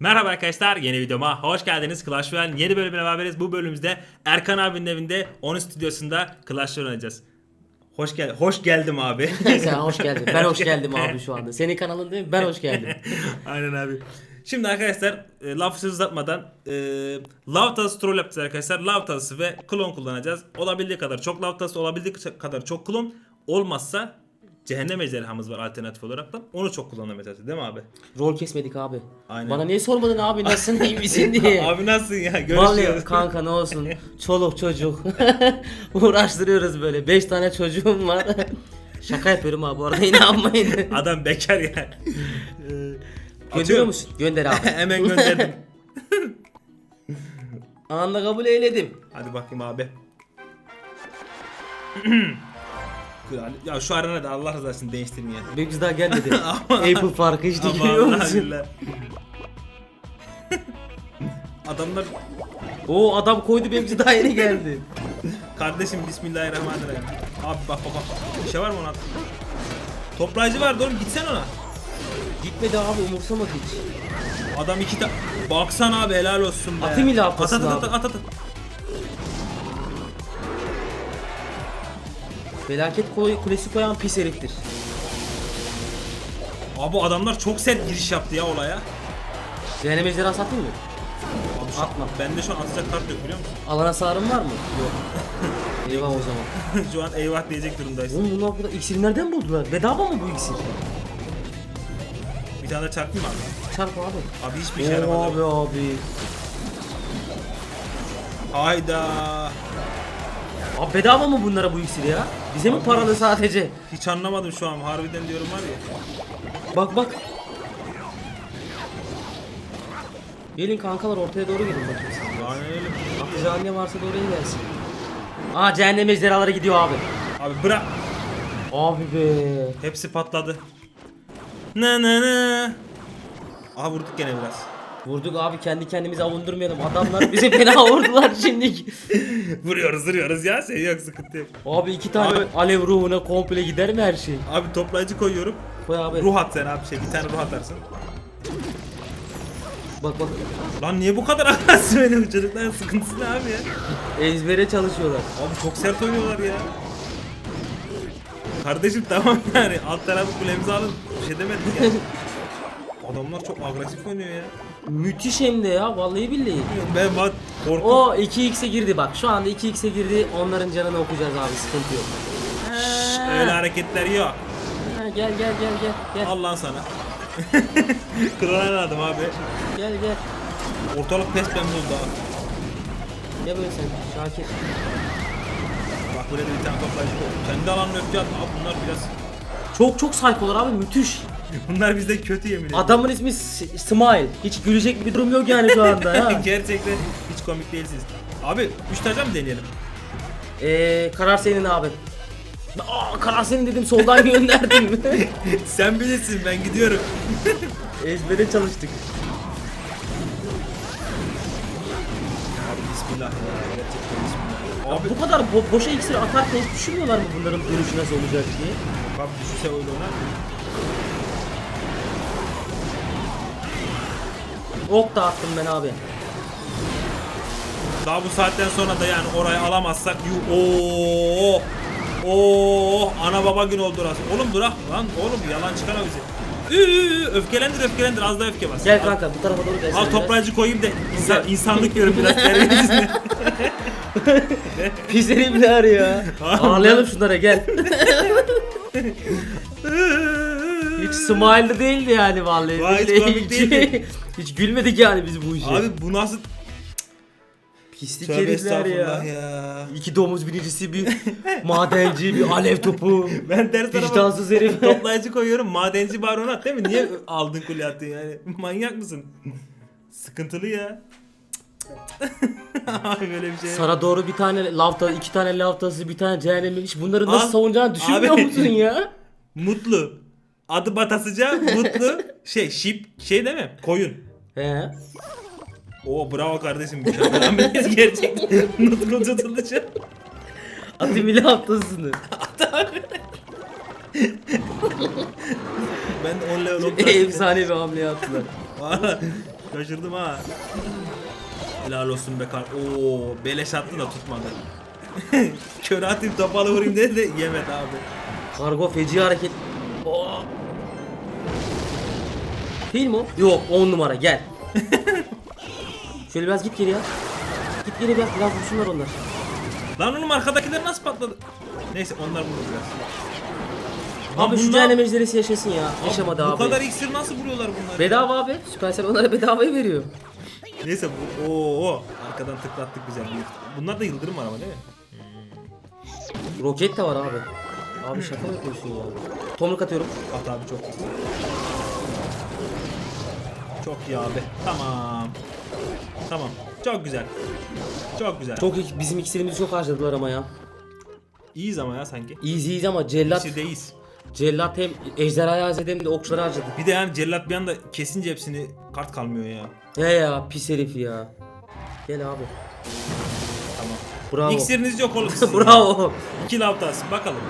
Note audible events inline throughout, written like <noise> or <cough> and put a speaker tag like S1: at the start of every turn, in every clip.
S1: Merhaba arkadaşlar yeni videoma hoş geldiniz Clash Royale yeni bölümüne beraberiz bu bölümümüzde Erkan abinin evinde onun stüdyosunda Clash Royale oynayacağız Hoş gel hoş geldim abi. <laughs>
S2: Sen hoş geldin. Ben hoş geldim abi <laughs> şu anda. Senin kanalın değil mi? Ben hoş geldim. <laughs>
S1: Aynen abi. Şimdi arkadaşlar e, lafı uzatmadan e, lav tası troll yapacağız arkadaşlar. Lav tası ve klon kullanacağız. Olabildiği kadar çok lav tası olabildiği kadar çok klon olmazsa cehennem ejderhamız var alternatif olarak da onu çok çalışacağız değil mi abi?
S2: Rol kesmedik abi.
S1: Aynen.
S2: Bana niye sormadın abi nasılsın iyi misin <laughs> diye.
S1: abi nasılsın ya?
S2: Vallahi
S1: Görüşürüz.
S2: kanka ne olsun. <laughs> Çoluk çocuk. <laughs> Uğraştırıyoruz böyle. 5 tane çocuğum var. Şaka yapıyorum abi bu arada inanmayın.
S1: Adam bekar ya. Ee,
S2: Gönderiyor musun? Gönder abi.
S1: Hemen gönderdim.
S2: Anında kabul eyledim.
S1: Hadi bakayım abi. <clears throat> Kral- ya şu arena da Allah razı olsun değiştirin ya. <laughs>
S2: Büyük daha gelmedi. <laughs> Apple farkı işte
S1: Ama
S2: görüyor
S1: Allah
S2: musun?
S1: billah. Adamlar
S2: Oo adam koydu benimki daha yeni geldi. <laughs>
S1: kardeşim bismillahirrahmanirrahim. Abi bak bak bak. Bir şey var mı ona? Toplayıcı vardı oğlum gitsen ona.
S2: Gitmedi abi umursamadı hiç.
S1: Adam iki ta... Baksana abi helal olsun be.
S2: Atayım ile
S1: At at at at at. at.
S2: Felaket kulesi koyan pis heriftir.
S1: Abi bu adamlar çok sert giriş yaptı ya olaya.
S2: Cehennem ejderhası satayım mı?
S1: Abi şu,
S2: Atma.
S1: Bende şu an atacak kart yok biliyor musun?
S2: Alana sarım var mı? Yok. <laughs> Eyvah o zaman.
S1: şu an eyvah diyecek durumdayız.
S2: Oğlum bunlar burada iksiri nereden buldular? Bedava mı bu iksir?
S1: Bir tane de çarptım abi.
S2: Çarp abi.
S1: Abi hiçbir şey yaramadı.
S2: abi abi.
S1: Hayda.
S2: Abi bedava mı bunlara bu iksir ya? Bize mi paralı sadece?
S1: Hiç anlamadım şu an. Harbiden diyorum var ya.
S2: Bak bak. Gelin kankalar ortaya doğru gelin bakayım siz.
S1: Öyle.
S2: Atacağın ne varsa da oraya gelsin. Aa cehennem ejderhaları gidiyor abi.
S1: Abi bırak.
S2: Abi be.
S1: Hepsi patladı. Ne ne ne. Aha vurduk gene biraz.
S2: Vurduk abi kendi kendimizi avundurmayalım. Adamlar bize fena <laughs> vurdular şimdi.
S1: vuruyoruz vuruyoruz ya şey yok sıkıntı yok.
S2: Abi iki tane
S1: Abi-
S2: alev ruhuna komple gider mi her şey?
S1: Abi toplayıcı koyuyorum.
S2: Koy abi.
S1: Ruh at sen abi şey bir tane ruh atarsın.
S2: Bak bak.
S1: Lan niye bu kadar <laughs> agresif benim çocukların sıkıntısı ne abi ya?
S2: Ezbere çalışıyorlar.
S1: Abi çok sert oynuyorlar ya. Kardeşim tamam yani alt tarafı kulemizi alın. Bir şey demedik ya. <laughs> Adamlar çok agresif oynuyor ya.
S2: Müthiş hem de ya vallahi billahi.
S1: Ben bak korku.
S2: O 2x'e girdi bak. Şu anda 2x'e girdi. Onların canını okuyacağız abi sıkıntı yok.
S1: Öyle hareketler yok.
S2: Ha, gel gel gel gel gel.
S1: Al lan sana. <laughs> Kırılan adam abi.
S2: Gel gel.
S1: Ortalık pes pembe oldu abi.
S2: Ne böyle sen Şakir.
S1: Bak böyle de bir tane toplayıcı koy. Kendi alanını öptü at. Abi bunlar biraz...
S2: Çok çok saykolar abi müthiş. <laughs>
S1: Bunlar bizde kötü yemin ediyorum.
S2: Adamın ismi S- Smile. Hiç gülecek bir durum yok yani şu anda ya. <laughs>
S1: Gerçekten hiç komik değilsiniz. Abi 3 taca mı deneyelim?
S2: Eee karar senin abi. Aa karar senin dedim soldan <laughs> gönderdim.
S1: Sen bilirsin ben gidiyorum.
S2: Ezbere çalıştık.
S1: Abi bismillah ya. Gerçekten bismillah. Abi,
S2: Bu kadar bo- boşa iksir atarken hiç düşünmüyorlar mı bunların dönüşü nasıl olacak diye?
S1: abi düşünse öyle oynar.
S2: Ok da attım ben abi.
S1: Daha bu saatten sonra da yani orayı alamazsak yu ooo Oo, ana baba gün oldu orası. Oğlum bırak lan oğlum yalan çıkar bizi. Üü, öfkelendir öfkelendir az da öfke bas.
S2: Gel kanka bu tarafa doğru gelsin.
S1: Al toplayıcı koyayım da insan, insanlık görün biraz terbiyesizle. <laughs>
S2: Pis herifler ya. Ağlayalım şunlara gel. <laughs> Hiç smile'lı değildi yani vallahi.
S1: Vay, hiç komik değildi.
S2: Hiç gülmedik yani biz bu işe.
S1: Abi bu nasıl
S2: Pislik
S1: tövbe
S2: herifler
S1: estağfurullah
S2: ya.
S1: ya.
S2: İki domuz binicisi bir madenci bir alev topu. <laughs>
S1: Ben ters tarafa
S2: Vicdansız herif. <laughs>
S1: toplayıcı koyuyorum. Madenci baron at değil mi? Niye aldın kuleye attın yani? Manyak mısın? Sıkıntılı ya. <laughs> Abi böyle bir şey.
S2: Sana doğru bir tane lavta, iki tane lavtası, bir tane cehennemin iç. Bunları nasıl
S1: Al.
S2: savunacağını düşünmüyor
S1: Abi.
S2: musun ya?
S1: Mutlu. Adı batasıca mutlu. Şey şip şey değil mi? Koyun.
S2: He.
S1: Oo bravo kardeşim. Mükemmel gerçekten. Nutku tutuluşu.
S2: Atı bile haftasını.
S1: Ben 10 level <laughs> oldum.
S2: Efsane bir hamle yaptılar.
S1: Şaşırdım ha. Helal olsun be kar. Oo, beleş attı da tutmadı. <laughs> Kör atayım topalı vurayım dedi de yemedi abi.
S2: Kargo feci hareket. Değil mi o? Yok 10 numara gel. <laughs> Şöyle biraz git geri ya. Git geri biraz biraz vursunlar onlar.
S1: Lan oğlum arkadakiler nasıl patladı? Neyse onlar vurur biraz.
S2: Abi şu
S1: bunlar-
S2: cehennem ejderhası yaşasın ya.
S1: Abi
S2: Yaşamadı
S1: bu
S2: abi.
S1: kadar iksir nasıl vuruyorlar bunlar?
S2: Bedava abi. Süpersel onlara bedavaya veriyor.
S1: Neyse bu oo arkadan tıklattık güzel. Bunlar da yıldırım var ama değil mi?
S2: Roket de var abi. Abi şaka mı yapıyorsun ya? Tomruk atıyorum.
S1: At abi çok güzel. Çok iyi abi. Tamam. Tamam. Çok güzel. Çok güzel.
S2: Çok iyi. Bizim iksirimizi çok harcadılar ama ya.
S1: iyiyiz ama ya sanki.
S2: İyiyiz iyiyiz ama cellat.
S1: İçerideyiz.
S2: Cellat hem ejderhayı harcadı hem de okçuları harcadı.
S1: Bir de yani cellat bir anda kesince hepsini kart kalmıyor ya.
S2: He ya pis herif ya. Gel abi.
S1: Tamam.
S2: Bravo.
S1: İksiriniz yok oğlum <laughs> sizin.
S2: Bravo.
S1: İki laftası bakalım.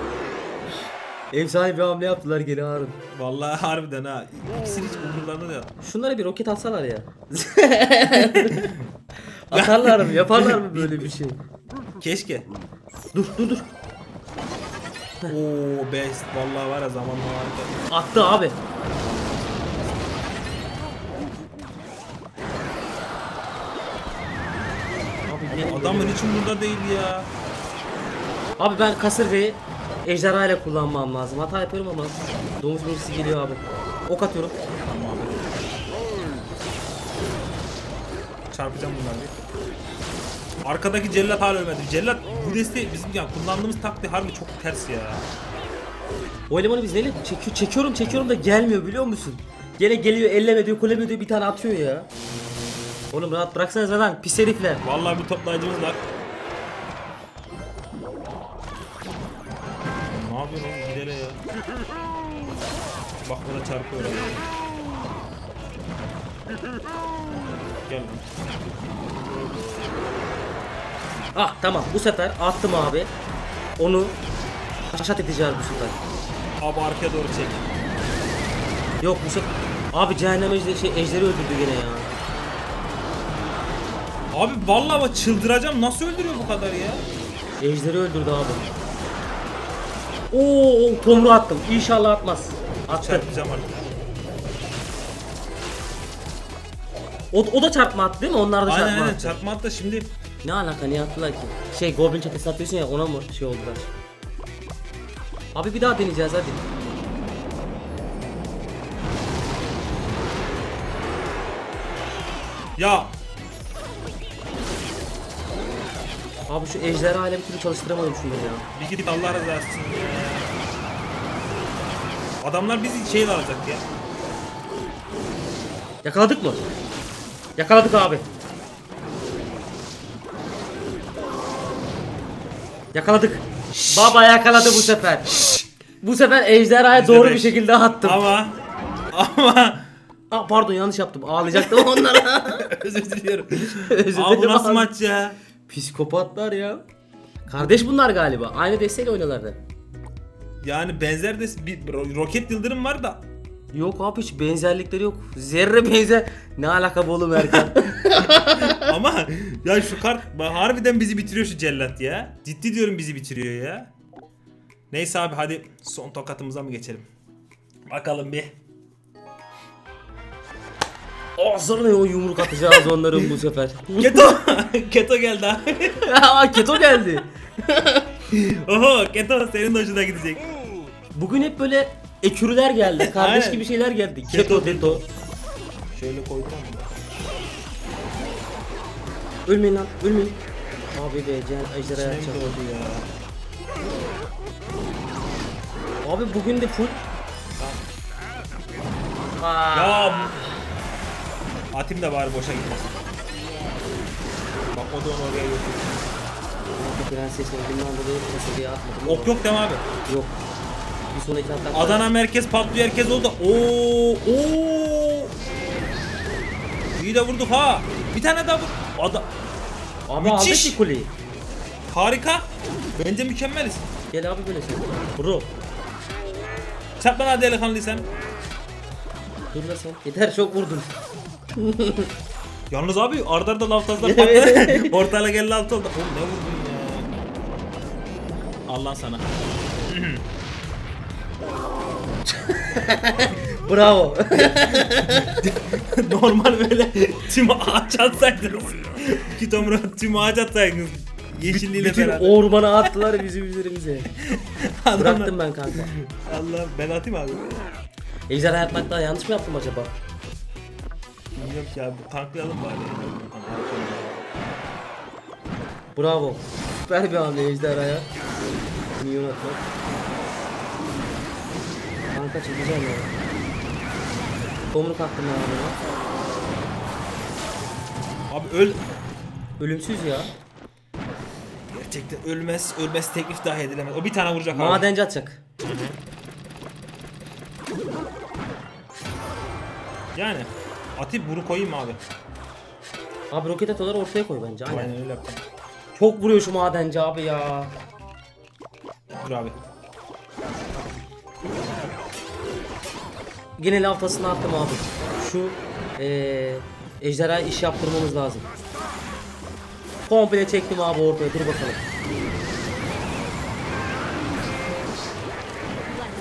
S2: Efsane bir hamle yaptılar geri Harun.
S1: Vallahi harbiden ha. İksir hiç umurlarında da
S2: Şunlara bir roket atsalar ya. <laughs> Atarlar mı? Yaparlar mı böyle bir şey?
S1: Keşke.
S2: Dur dur dur.
S1: Oo best. Vallahi var ya zamanla harika.
S2: Attı abi. Abi, benim-
S1: Adamın hiç umurunda değil ya.
S2: Abi ben kasırgayı ejderha ile kullanmam lazım. Hata yapıyorum ama domuz mürisi geliyor abi. Ok atıyorum.
S1: Tamam abi. Çarpacağım bunları bir. Arkadaki cellat hala ölmedi. Cellat bu desteği bizim yani kullandığımız taktiği harbi çok ters ya.
S2: O elemanı biz neyle çekiyor, çekiyorum çekiyorum da gelmiyor biliyor musun? Gene geliyor elleme diyor kuleme diyor bir tane atıyor ya. Oğlum rahat bıraksanız lan pis herifler.
S1: Vallahi bir toplayıcımız var. Bak bana çarpıyor. Gel lan.
S2: Ah tamam bu sefer attım abi. Onu şaşat edeceğiz bu sefer.
S1: Abi arkaya doğru çek.
S2: Yok bu sefer Abi cehennem ejderi, şey, ejderi öldürdü gene ya.
S1: Abi vallahi bak çıldıracağım. Nasıl öldürüyor bu kadar ya?
S2: Ejderi öldürdü abi. Oo tomru attım. İnşallah atmaz.
S1: Çarpacağım artık.
S2: O, o da çarpma attı değil mi? Onlar da
S1: Aynen
S2: çarpma
S1: aynen
S2: attı.
S1: çarpma hatta şimdi
S2: Ne alaka niye attılar ki? Şey Goblin çetesi atıyorsun ya ona mı şey oldular? Abi bir daha deneyeceğiz hadi.
S1: ya
S2: Abi şu ejderha ile bir türlü çalıştıramadım şunları ya.
S1: bir gidip Allah razı olsun ya. Adamlar bizi şeyle alacak ya.
S2: Yakaladık mı? Yakaladık abi. Yakaladık. Baba yakaladı bu sefer. Bu sefer ejderhaya doğru bir şekilde attım.
S1: Ama ama
S2: Aa, pardon yanlış yaptım. Ağlayacaktım <laughs> onlara. <laughs>
S1: özür diliyorum.
S2: Özür
S1: Abi bu
S2: dilerim
S1: nasıl
S2: abi.
S1: maç ya?
S2: Psikopatlar ya. Kardeş bunlar galiba. Aynı desteğiyle oynuyorlardı.
S1: Yani benzer de bir ro- roket yıldırım var da
S2: Yok abi hiç benzerlikleri yok. Zerre benzer. Ne alaka bu oğlum Erkan? <laughs> <laughs>
S1: ama ya şu kart harbiden bizi bitiriyor şu cellat ya. Ciddi diyorum bizi bitiriyor ya. Neyse abi hadi son tokatımıza mı geçelim? Bakalım bir.
S2: Ağzına o yumruk atacağız onların bu sefer.
S1: Keto. <laughs> Keto geldi abi.
S2: Aa keto geldi. <laughs>
S1: Oho Keto senin de hoşuna gidecek.
S2: Bugün hep böyle ekürüler geldi. <laughs> Kardeş
S1: Aynen.
S2: gibi şeyler geldi.
S1: Keto,
S2: Keto, teto.
S1: Şöyle koydum ama.
S2: Ölmeyin lan, ölmeyin. Abi be Cihan ejderhaya
S1: doğdu ya?
S2: Abi bugün de full. Aa,
S1: Ya Atayım da bari boşa gitmesin. Bak o da onu oraya götürdü.
S2: Prenses olduğundan dolayı kasabaya atmadım.
S1: Ok yok değil mi abi?
S2: Yok. Bir sonraki hatta.
S1: Adana merkez patlıyor herkes oldu. Oo oo. İyi de vurduk ha. Bir tane daha vur. Ada
S2: Abi aldık
S1: Müthiş.
S2: ki kuleyi.
S1: harika. Bence mükemmeliz.
S2: Gel abi böyle sen. Bro.
S1: Çarp bana delikanlı sen.
S2: Dur la sen. Yeter çok vurdun. <laughs>
S1: Yalnız abi arda arda laftazlar <laughs> patladı. <laughs> Ortayla altı oldu. Oğlum ne vurdun ya. Allah sana. <laughs>
S2: Bravo.
S1: Normal böyle tüm ağaç atsaydınız. İki tomra tüm ağaç atsaydınız. Yeşilliğiyle
S2: Bütün
S1: beraber.
S2: ormanı attılar bizim üzerimize.
S1: Adamlar-
S2: Bıraktım ben kanka.
S1: Allah ben atayım abi.
S2: Ejderha yapmakta yanlış mı yaptım acaba?
S1: Ki abi tanklayalım bari.
S2: Bravo. Süper bir hamle ejderhaya. Minyon atmak. Kanka çekeceğim ya. Tomruk attım ya adama.
S1: Abi öl.
S2: Ölümsüz ya.
S1: Gerçekten ölmez, ölmez teklif dahi edilemez. O bir tane vuracak abi.
S2: Madenci atacak.
S1: Yani atıp bunu koyayım abi?
S2: Abi roket atoları ortaya koy bence. Aynen.
S1: Aynen öyle yapacağım.
S2: Çok vuruyor şu madenci abi ya.
S1: Dur abi.
S2: Yine laftasını attım abi. Şu eee ejderha iş yaptırmamız lazım. Komple çektim abi ortaya dur bakalım.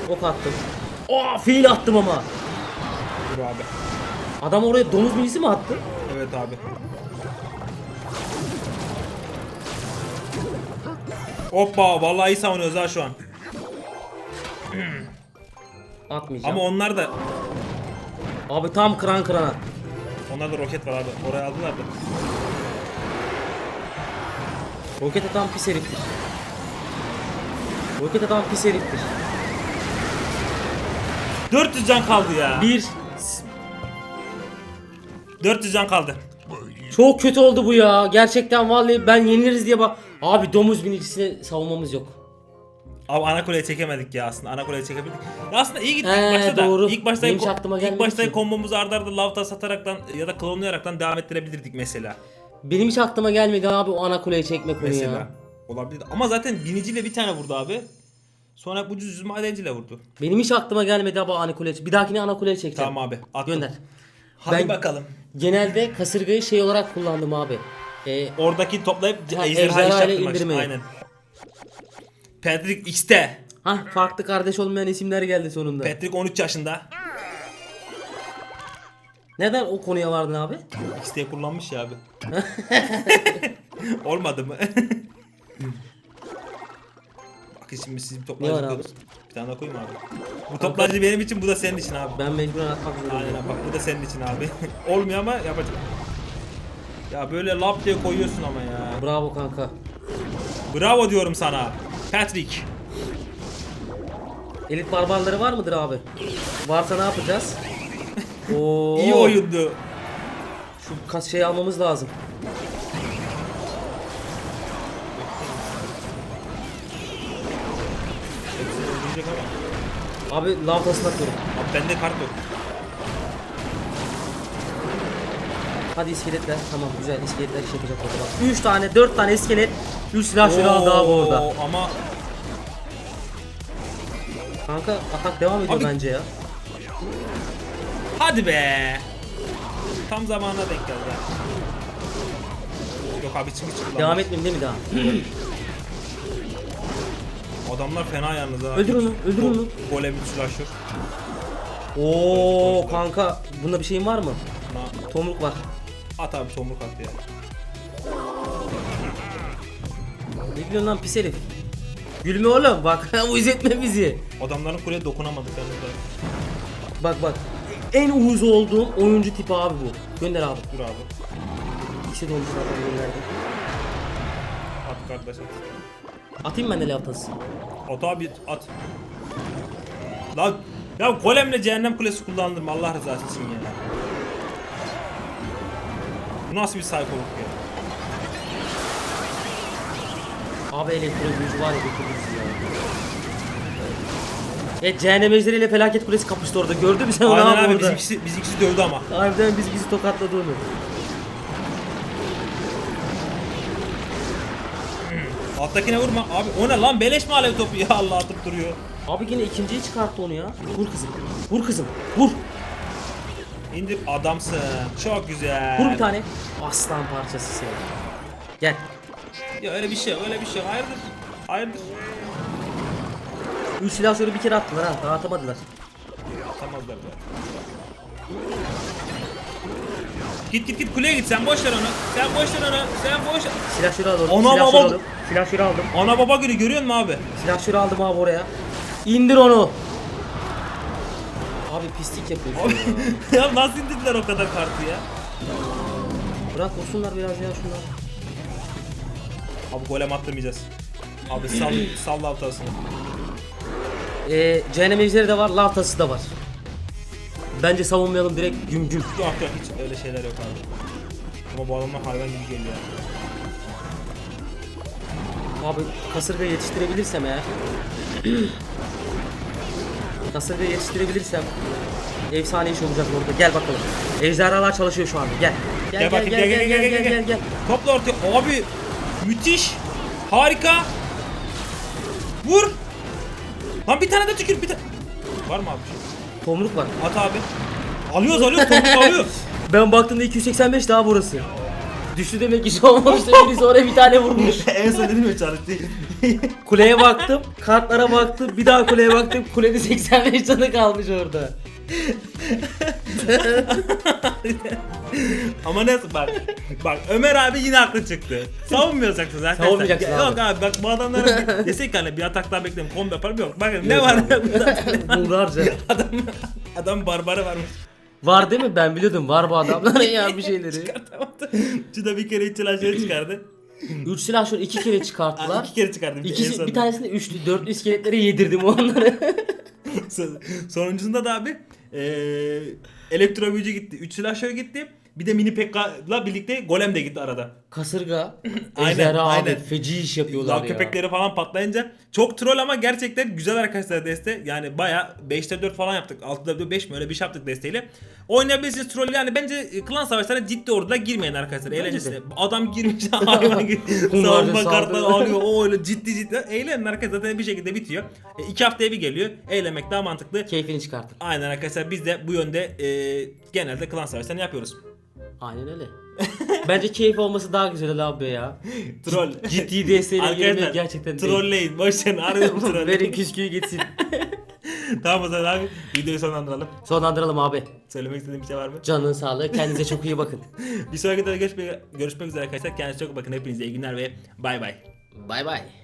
S2: Ok attım. Aa fiil attım ama.
S1: Dur abi.
S2: Adam oraya domuz minisi mi attı?
S1: Evet abi. Hoppa vallahi iyi savunuyoruz ha şu an.
S2: Atmayacağım.
S1: Ama onlar da
S2: Abi tam kıran kırana.
S1: onlar da roket var abi. Oraya aldılar da.
S2: Roket atan pis heriftir. Roket atan pis heriftir.
S1: 400 can kaldı ya.
S2: Bir
S1: 400 can kaldı.
S2: Çok kötü oldu bu ya. Gerçekten vallahi ben yeniliriz diye bak. Abi domuz binicisini savunmamız yok.
S1: Abi ana kuleye çekemedik ya aslında. Ana kuleye çekebildik. Ya aslında iyi gittik ilk başta da.
S2: doğru.
S1: İlk başta
S2: Benim aklıma
S1: ilk başta
S2: ki.
S1: kombomuzu arda arda lavta sataraktan ya da klonlayaraktan devam ettirebilirdik mesela.
S2: Benim hiç aklıma gelmedi abi o ana kuleyi çekmek
S1: Mesela.
S2: ya.
S1: Olabilir. Ama zaten biniciyle bir tane vurdu abi. Sonra bu cüz madenciyle vurdu.
S2: Benim hiç aklıma gelmedi abi ana kuleyi. Bir dahakine ana kuleyi çekeceğim.
S1: Tamam abi. Attım.
S2: Gönder.
S1: Hadi
S2: Ben-
S1: bakalım.
S2: Genelde kasırgayı şey olarak kullandım abi. Ee,
S1: Oradaki toplayıp
S2: Ha,
S1: ejderha
S2: ile indirmeyi.
S1: Aynen. Patrick X'te.
S2: ha farklı kardeş olmayan isimler geldi sonunda.
S1: Patrick 13 yaşında.
S2: Neden o konuya vardın abi?
S1: X'te kullanmış ya abi. <laughs> Olmadı mı? <laughs> Bak şimdi siz bir
S2: Ne abi?
S1: Bir tane daha koyayım abi. Bu toplayıcı benim için bu da senin için abi.
S2: Ben mecburen atmak zorundayım.
S1: Aynen bak bu da senin için abi. <laughs> Olmuyor ama yapacağım. Ya böyle lap diye koyuyorsun ama ya.
S2: Bravo kanka.
S1: Bravo diyorum sana. Patrick.
S2: Elit barbarları var mıdır abi? Varsa ne yapacağız? <laughs> Oo.
S1: İyi oyundu.
S2: Şu kas şeyi almamız lazım.
S1: Öldürecek ama.
S2: Abi lav tasını atıyorum.
S1: Abi bende kart yok.
S2: Hadi iskeletler. Tamam güzel iskeletler iş yapacak orada bak. 3 tane 4 tane iskelet. 3 silah şunu aldı abi orada.
S1: Ama
S2: Kanka atak devam ediyor
S1: Abi-
S2: bence ya.
S1: hadi be. Tam zamanına denk geldi. ha. Yok abi hiç kullanmaz.
S2: Devam etmeyeyim değil mi daha? <clears throat>
S1: Adamlar fena yalnız ha.
S2: Öldür onu, öldür onu.
S1: Golem bir slasher.
S2: Oo kanka bunda bir şeyin var mı?
S1: Buna
S2: Tomruk var.
S1: at abi tomruk at ya.
S2: Ne diyorsun lan pis herif? Gülme oğlum bak <laughs> uyuz etme bizi.
S1: Adamların kuleye dokunamadık yalnız da.
S2: Bak bak. En uyuz olduğum oyuncu tipi abi bu. Gönder abi.
S1: Dur abi.
S2: İkisi de oyuncu zaten gönderdim.
S1: At kardeş at.
S2: Atayım ben de laftası.
S1: At abi at. Lan ya golemle cehennem kulesi kullandırma Allah rızası için ya. Bu nasıl bir saykoluk ya?
S2: Abi elektro büyücü var ya götürdü bizi ya. Evet cehennem ejderiyle felaket kulesi kapıştı orada. Gördün mü sen onu
S1: Aynen
S2: abi,
S1: abi
S2: orada?
S1: bizimkisi, bizimkisi dövdü ama.
S2: Harbiden biz bizi tokatladı onu.
S1: Alttakine vurma. Abi o ne lan beleş mi alev topu ya <laughs> Allah atıp duruyor.
S2: Abi yine ikinciyi çıkarttı onu ya. Vur kızım. Vur kızım. Vur.
S1: İndir adamsın. Çok güzel.
S2: Vur bir tane. Aslan parçası seni. Gel.
S1: Ya öyle bir şey öyle bir şey. Hayırdır? Hayırdır?
S2: Üç silahları bir kere attılar ha. Daha atamadılar.
S1: Atamazlar da. Git git git kuleye git sen boş ver onu. Sen boş ver onu. Sen boş ver.
S2: Silahları aldım.
S1: Ana
S2: silahları
S1: baba.
S2: aldım. Silahları aldım.
S1: Ana baba günü görüyor musun abi?
S2: Silahları aldım abi oraya. İndir onu. Abi pislik yapıyor.
S1: Abi, <laughs> ya nasıl indirdiler o kadar kartı ya?
S2: Bırak olsunlar biraz ya şunlar.
S1: Abi golem attırmayacağız. Abi sal, sal lavtasını.
S2: Ee, cehennem ejderi de var, lavtası da var. Bence savunmayalım direkt güm güm.
S1: Yok yok hiç öyle şeyler yok abi. Ama bu adamlar hayvan gibi geliyor.
S2: Abi kasırga yetiştirebilirsem eğer. <clears throat> kasırga yetiştirebilirsem efsane iş olacak orada. Gel bakalım. Ejderhalar çalışıyor şu anda. Gel. Gel
S1: Gel, bakayım gel gel gel gel gel gel. Topla ortaya. Abi müthiş. Harika. Vur. Lan bir tane de tükür bir tane. Var mı abi şey?
S2: Tomruk var.
S1: At abi. Alıyoruz alıyoruz tomruk alıyor. <laughs>
S2: Ben baktığımda 285 daha burası. Düştü demek ki olmamış da birisi oraya bir tane vurmuş. <laughs>
S1: en son dedim ya Charlie.
S2: Kuleye baktım, kartlara baktım, bir daha kuleye baktım. Kulede 85 canı kalmış orada. <laughs>
S1: Ama nasıl bak. Bak Ömer abi yine haklı çıktı. Savunmayacaksın zaten.
S2: Savunmayacaksın
S1: Yok
S2: abi.
S1: abi bak bu adamların <laughs> desek hani bir atak daha beklerim kombo yaparım yok. Bakın ne var bunda. <laughs>
S2: Bulgarca.
S1: adam adam barbarı varmış.
S2: Var değil mi? Ben biliyordum. Var bu adamların ya bir şeyleri.
S1: Çıkartamadı. Şurada bir kere içilaşları çıkardı.
S2: Üç silah şöyle iki kere
S1: Aa,
S2: çıkarttılar.
S1: iki kere çıkardım. en
S2: İkisi,
S1: sonunda.
S2: bir tanesini üçlü, dörtlü iskeletlere yedirdim onları.
S1: Son- Sonuncusunda da abi eee elektro büyücü gitti. Üç silahşör gitti. Bir de mini Pekka'la birlikte golem de gitti arada.
S2: Kasırga, <laughs>
S1: Aynen,
S2: ejderha abi
S1: aynen.
S2: feci iş yapıyorlar
S1: Lav
S2: ya.
S1: köpekleri falan patlayınca çok troll ama gerçekten güzel arkadaşlar deste. Yani baya 5'te 4 falan yaptık. 6'da 5 mi öyle bir şey yaptık desteyle. Oynayabilirsiniz troll yani bence e, klan savaşlarına ciddi orduda girmeyin arkadaşlar. Eğlencesine. Adam girmiş <laughs> hayvan gibi. <laughs>
S2: Bunlarca
S1: Savunma kartları
S2: saldırı.
S1: alıyor. O öyle ciddi ciddi. Eğlenin arkadaşlar zaten bir şekilde bitiyor. 2 haftaya bir geliyor. Eğlenmek daha mantıklı.
S2: Keyfini çıkartın.
S1: Aynen arkadaşlar biz de bu yönde e, genelde klan savaşlarını yapıyoruz.
S2: Aynen öyle. Bence keyif olması daha güzel abi ya. <laughs>
S1: Troll.
S2: Ciddi desteğiyle girmek gerçekten değil.
S1: trolleyin. Boşverin arıyorum <laughs> trolleyin.
S2: Verin küsküyü gitsin. <laughs>
S1: tamam o zaman abi videoyu sonlandıralım.
S2: Sonlandıralım abi.
S1: Söylemek istediğim bir şey var mı?
S2: Canın sağlığı. Kendinize çok iyi bakın.
S1: Bir sonraki videoda görüşmek, görüşmek üzere arkadaşlar. Kendinize çok bakın. Hepinize iyi günler ve bay bay.
S2: Bay bay.